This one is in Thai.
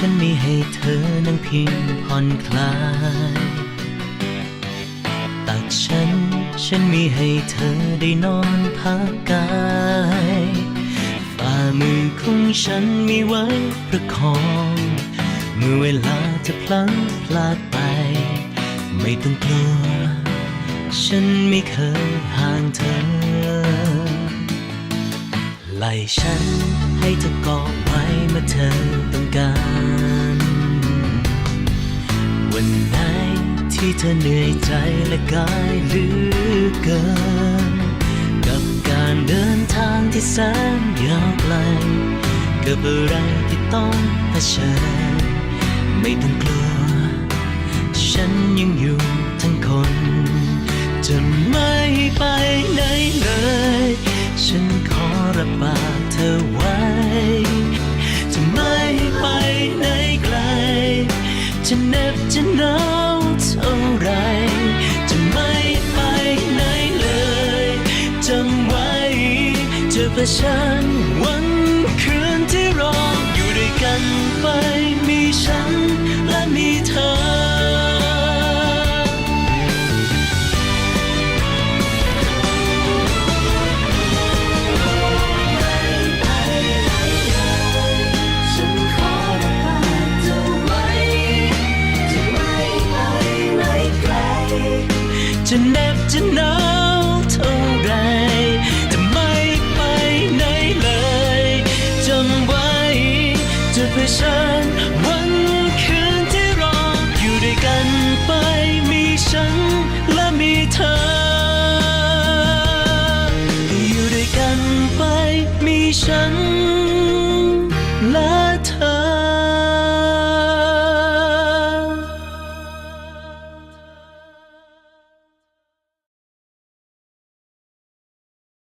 ฉันมีให้เธอนั้นเพียงผ่อนคลาย ตักฉัน ฉันมีให้เธอได้นอนพักกายฝ่ามือของฉันมีไว้ประคอง เมื่อเวลาจะพลั้งพลาดไป ไม่ต้องกลัว ฉันไม่เคยห่างเธอ ไหลฉันให้เธอกอดไว้มื่อเธอ เธอเหนื่อยใจและกายหลือเกิน กับการเดินทางที่แสนยาวไกลกับอะไรที่ต้องเผชิญไม่ต้องกลัว ฉันยังอยู่ทั้งคน จะไม่ไปไหนเลย ฉันขอรับปากเธอไว้ จะไม่ไปไหนไกล จะเน็บจะหนาว จะเผชิญวันคืนที่รออยู่ด้วยกันไปมีฉันและมีเธอฉันขอรบปากเธอไว้จะไม่ไปไหนไกลจะเน็บจะหนาวเท่าไร จะเผชิญวันคืนที่รออยู่ด้วยกันไปมีฉันและมีเธอ อยู่ด้วยกันไปมีฉัน